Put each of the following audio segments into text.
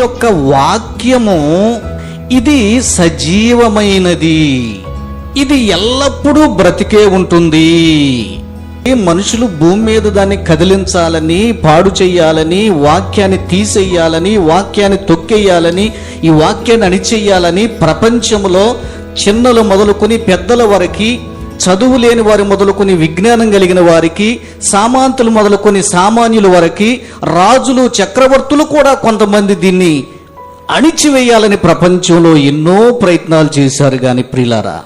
యొక్క వాక్యము ఇది సజీవమైనది. ఇది ఎల్లప్పుడూ బ్రతికే ఉంటుంది. ఈ మనుషులు భూమి మీద దాన్ని కదిలించాలని పాడు చేయాలని వాక్యాన్ని తీసేయాలని వాక్యాన్ని తొక్కేయాలని ఈ వాక్యాన్ని అణిచెయ్యాలని ప్రపంచంలో చిన్నలు మొదలుకొని పెద్దల వరకు చదువు లేని వారు మొదలుకొని విజ్ఞానం కలిగిన వారికి సామాంతులు మొదలుకొని సామాన్యుల వారికి రాజులు చక్రవర్తులు కూడా కొంతమంది దీన్ని అణిచివేయాలని ప్రపంచంలో ఎన్నో ప్రయత్నాలు చేశారు కానీ ప్రిలారా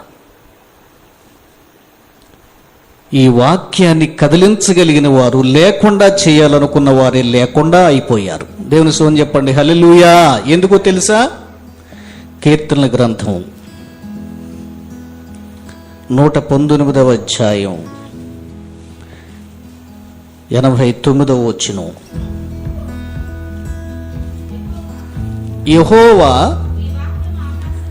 ఈ వాక్యాన్ని కదిలించగలిగిన వారు లేకుండా చేయాలనుకున్న వారే లేకుండా అయిపోయారు. దేవుని సోని చెప్పండి హలెలుయా ఎందుకో తెలుసా? కీర్తనల గ్రంథం. నూట పంతొమ్మిదవ అధ్యాయం. ఎనభై తొమ్మిదవ వచ్చిన యహోవా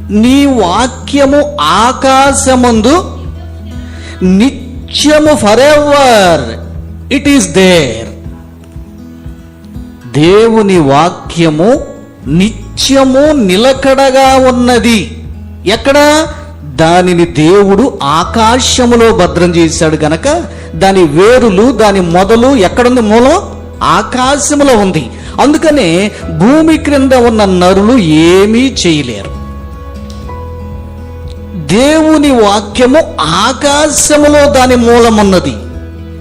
నీ వాక్యము ఆకాశమందు నిత్యము for ever it is there దేవుని వాక్యము నిత్యము నిలకడగా ఉన్నది. ఎక్కడ? దానిని దేవుడు ఆకాశములో భద్రం చేశాడు గనక దాని వేరులు దాని మొదలు ఎక్కడుంది మూలం? ఆకాశములో ఉంది. అందుకనే భూమి క్రింద ఉన్న నరులు ఏమీ చేయలేరు. దేవుని వాక్యము ఆకాశములో దాని మూలమున్నది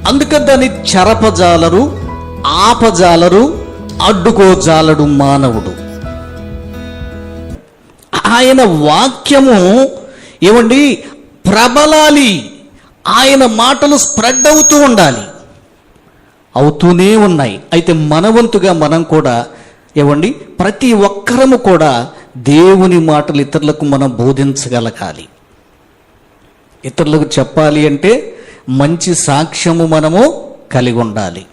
అందుకే దాన్ని చెరపజాలరు ఆపజాలరు అడ్డుకోజాలడు మానవుడు. ఆయన వాక్యము ఏమండి? ప్రబలాలి. ఆయన మాటలు స్ప్రెడ్ అవుతూ ఉండాలి. అవుతూనే ఉన్నాయి. అయితే మనవంతుగా మనం కూడా ఏమండి? ప్రతి ఒక్కరము కూడా దేవుని మాటలు ఇతరులకు మనం బోధించగలగాలి. ఇతరులకు చెప్పాలి అంటే మంచి సాక్ష్యము మనము కలిగి ఉండాలి.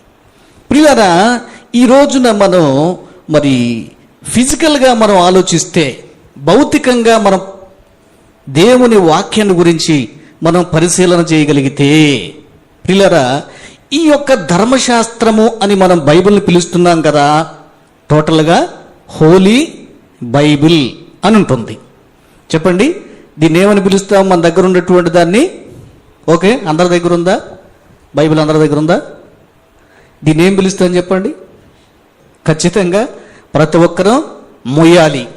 ప్రియులరా ఈ రోజున మనం మరి ఫిజికల్గా మనం ఆలోచిస్తే భౌతికంగా మనం దేవుని వాక్యాన్ని గురించి మనం పరిశీలన చేయగలిగితే పిల్లరా ఈ యొక్క ధర్మశాస్త్రము అని మనం బైబిల్ని పిలుస్తున్నాం కదా టోటల్గా హోలీ బైబిల్ అని ఉంటుంది. చెప్పండి దీన్ని ఏమని పిలుస్తాం? మన దగ్గర ఉన్నటువంటి దాన్ని? ఓకే అందరి దగ్గర ఉందా? బైబిల్ అందరి దగ్గర ఉందా? దీన్ని ఏం పిలుస్తాం చెప్పండి? ఖచ్చితంగా ప్రతి ఒక్కరూ మొయ్యాలి.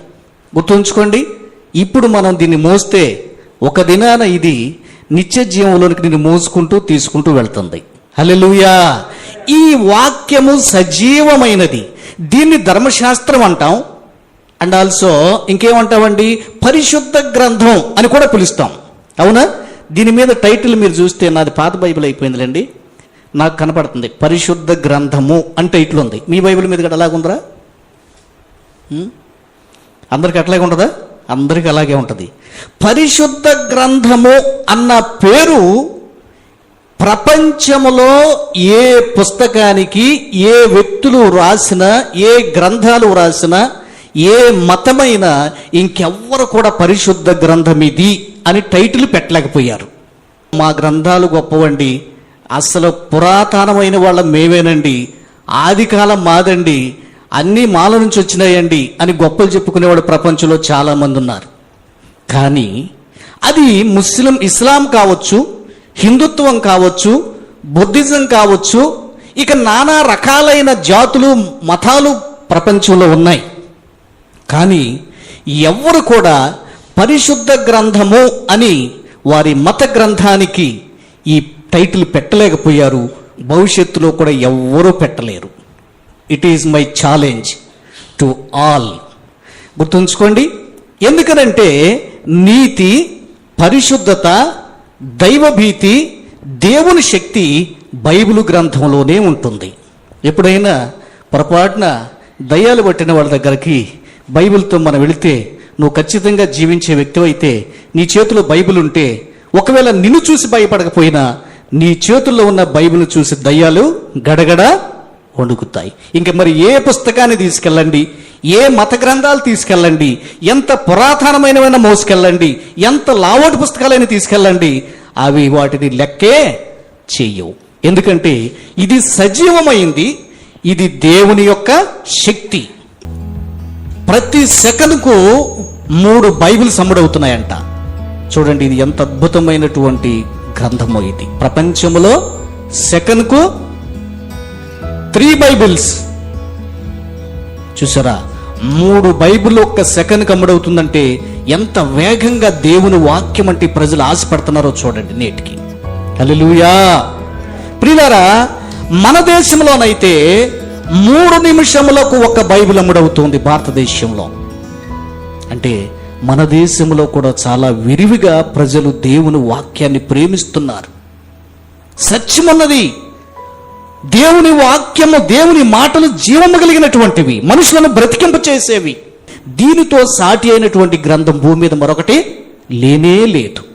గుర్తుంచుకోండి ఇప్పుడు మనం దీన్ని మోస్తే ఒక దినాన ఇది నిత్య జీవంలోనికి నేను మోసుకుంటూ తీసుకుంటూ వెళ్తుంది. హల్లెలూయా! ఈ వాక్యము సజీవమైనది. దీన్ని ధర్మశాస్త్రం అంటాం. అండ్ ఆల్సో ఇంకేమంటామండి? పరిశుద్ధ గ్రంథం అని కూడా పిలుస్తాం. అవునా? దీని మీద టైటిల్ మీరు చూస్తే నాది పాత బైబిల్ అయిపోయిందిలేండి. నాకు కనపడుతుంది. పరిశుద్ధ గ్రంథము అని టైటిల్ ఉంది. మీ బైబిల్ మీద కూడా అలాగుందరా? అందరికి అట్లాగే ఉండదా అందరికి అలాగే ఉంటుంది. పరిశుద్ధ గ్రంథము అన్న పేరు ప్రపంచములో ఏ పుస్తకానికి ఏ వ్యక్తులు రాసిన ఏ గ్రంథాలు రాసిన ఏ మతమైన ఇంకెవ్వరు కూడా పరిశుద్ధ గ్రంథం ఇది అని టైటిల్ పెట్టలేకపోయారు. మా గ్రంథాలు గొప్పవండి. అసలు పురాతనమైన వాళ్ళ మేమేనండి. ఆది కాలం మాదండి. అన్నీ మాల నుంచి వచ్చినాయండి అని గొప్పలు చెప్పుకునేవాడు ప్రపంచంలో చాలా మంది ఉన్నారు. కానీ అది ముస్లిం ఇస్లాం కావచ్చు హిందుత్వం కావచ్చు బుద్ధిజం కావచ్చు ఇక నానా రకాలైన జాతులు మతాలు ప్రపంచంలో ఉన్నాయి. కానీ ఎవ్వరు కూడా పరిశుద్ధ గ్రంథము అని వారి మత గ్రంథానికి ఈ టైటిల్ పెట్టలేకపోయారు. భవిష్యత్తులో కూడా ఎవ్వరూ పెట్టలేరు. It is my challenge to all గుర్తుంచుకోండి ఎందుకనంటే నీతి పరిశుద్ధత దైవభీతి దేవుని శక్తి బైబిల్ గ్రంథంలోనే ఉంటుంది. ఎప్పుడైనా పొరపాటున దయ్యాలు పట్టిన వాళ్ళ దగ్గరికి బైబిల్తో మనం వెళితే నువ్వు ఖచ్చితంగా జీవించే వ్యక్తి అయితే నీ చేతిలో బైబిల్ ఉంటే ఒకవేళ నిన్ను చూసి భయపడకపోయినా నీ చేతుల్లో ఉన్న బైబిల్ చూసి దయ్యాలు గడగడ వణుకుతాయి. ఇంక మరి ఏ పుస్తకాన్ని తీసుకెళ్ళండి? ఏ మత గ్రంథాలు తీసుకెళ్ళండి? ఎంత పురాతనమైనవైనా మోసుకెళ్ళండి? ఎంత లావోటి పుస్తకాలైనా తీసుకెళ్ళండి? అవి వాటిని లెక్కే చెయ్యవు ఎందుకంటే ఇది సజీవమైంది. ఇది దేవుని యొక్క శక్తి. ప్రతి సెకనుకు మూడు బైబిల్ సమ్ముడవుతున్నాయంట చూడండి ఇది ఎంత అద్భుతమైనటువంటి గ్రంథమో ఇది. ప్రపంచంలో సెకనుకు త్రీ బైబిల్స్. చూసారా? మూడు బైబిల్ ఒక్క సెకండ్ కమ్ముడవుతుందంటే ఎంత వేగంగా దేవుని వాక్యం అంటే ప్రజలు ఆశపడుతున్నారో చూడండి నేటికి. అలలుయా ప్రియులారా మన దేశంలోనైతే మూడు నిమిషములకు ఒక బైబిల్ అమ్ముడవుతుంది భారతదేశంలో. అంటే మన దేశంలో కూడా చాలా విరివిగా ప్రజలు దేవుని వాక్యాన్ని ప్రేమిస్తున్నారు. సత్యమున్నది. దేవుని వాక్యము దేవుని మాటలు జీవము కలిగినటువంటివి మనుషులను బ్రతికింప చేసేవి. దీనితో సాటి అయినటువంటి గ్రంథం భూమి మీద మరొకటి లేనే లేదు.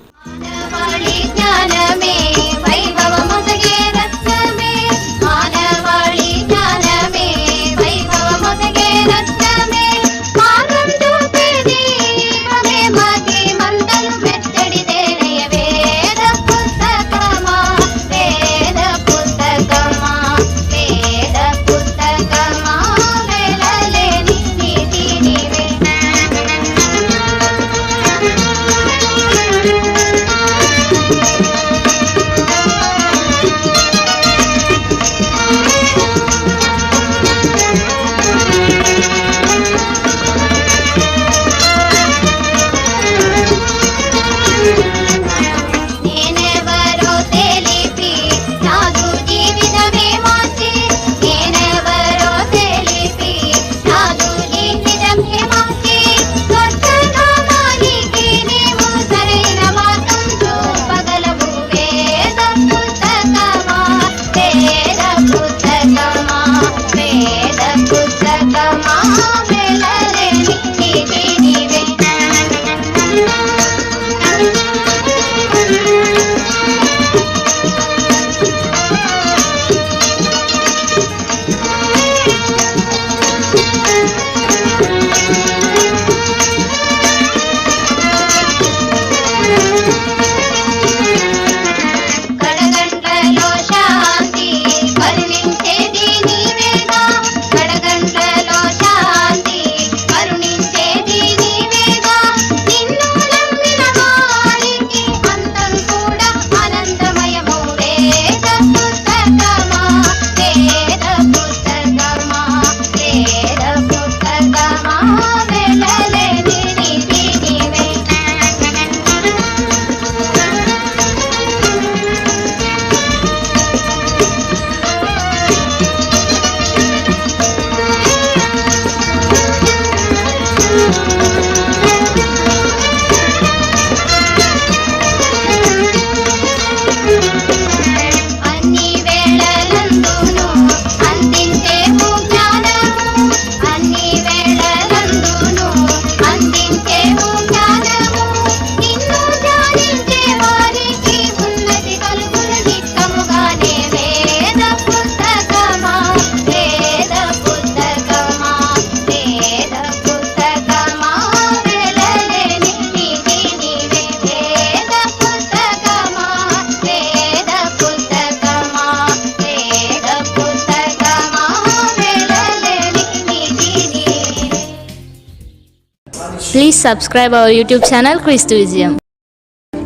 Please subscribe our YouTube channel Christ Vizium.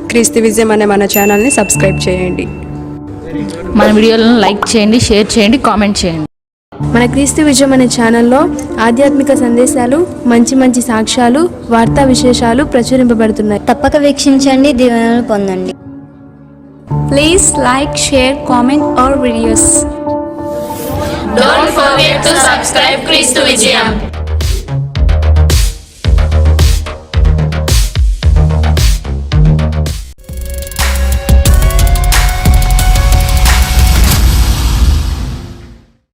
క్రీస్తు విజయం అనే మన ఛానల్ని సబ్స్క్రైబ్ చేయండి మన వీడియోలను లైక్ చేయండి షేర్ చేయండి కామెంట్ చేయండి మన క్రీస్తు విజయం అనే ఛానల్లో ఆధ్యాత్మిక సందేశాలు మంచి మంచి సాక్ష్యాలు వార్తా విశేషాలు ప్రచురింపబడుతున్నాయి తప్పక వీక్షించండి దీవెనలు పొందండి Please like, share, comment our videos. Don't forget to subscribe Christ Vizium.